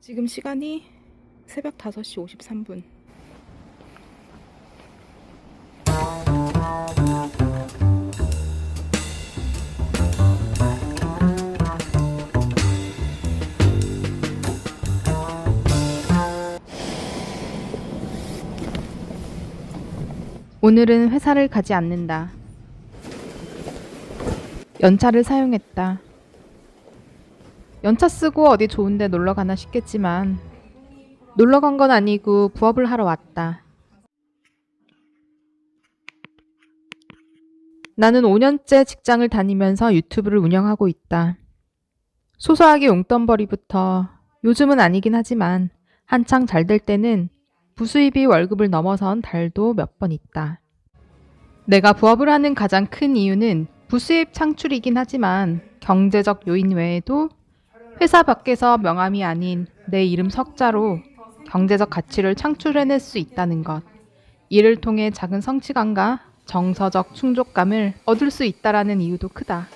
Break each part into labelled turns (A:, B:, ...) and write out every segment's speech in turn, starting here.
A: 지금 시간이 새벽 5시 53분. 오늘은 회사를 가지 않는다. 연차를 사용했다. 연차 쓰고 어디 좋은데 놀러 가나 싶겠지만 놀러 간 건 아니고 부업을 하러 왔다. 나는 5년째 직장을 다니면서 유튜브를 운영하고 있다. 소소하게 용돈벌이부터 요즘은 아니긴 하지만 한창 잘 될 때는 부수입이 월급을 넘어선 달도 몇 번 있다. 내가 부업을 하는 가장 큰 이유는 부수입 창출이긴 하지만 경제적 요인 외에도 회사 밖에서 명함이 아닌 내 이름 석자로 경제적 가치를 창출해낼 수 있다는 것. 이를 통해 작은 성취감과 정서적 충족감을 얻을 수 있다라는 이유도 크다.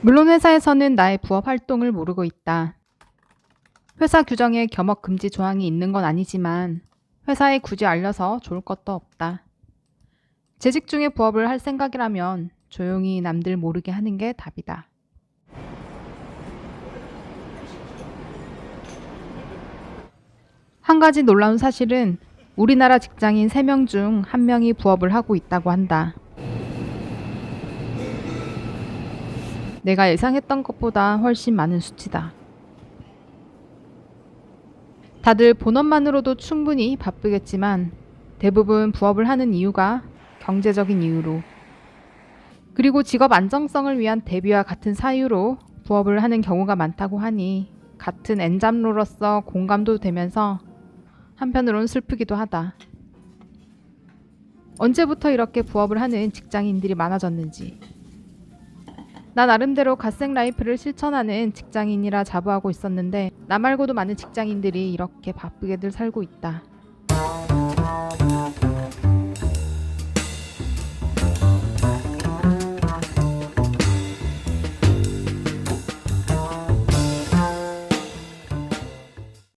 A: 물론 회사에서는 나의 부업 활동을 모르고 있다. 회사 규정에 겸업 금지 조항이 있는 건 아니지만 회사에 굳이 알려서 좋을 것도 없다. 재직 중에 부업을 할 생각이라면 조용히 남들 모르게 하는 게 답이다. 한 가지 놀라운 사실은 우리나라 직장인 3명 중 1명이 부업을 하고 있다고 한다. 내가 예상했던 것보다 훨씬 많은 수치다. 다들 본업만으로도 충분히 바쁘겠지만 대부분 부업을 하는 이유가 경제적인 이유로 그리고 직업 안정성을 위한 대비와 같은 사유로 부업을 하는 경우가 많다고 하니 같은 엔잡로로서 공감도 되면서 한편으론 슬프기도 하다. 언제부터 이렇게 부업을 하는 직장인들이 많아졌는지. 나 나름대로 갓생 라이프를 실천하는 직장인이라 자부하고 있었는데 나 말고도 많은 직장인들이 이렇게 바쁘게들 살고 있다.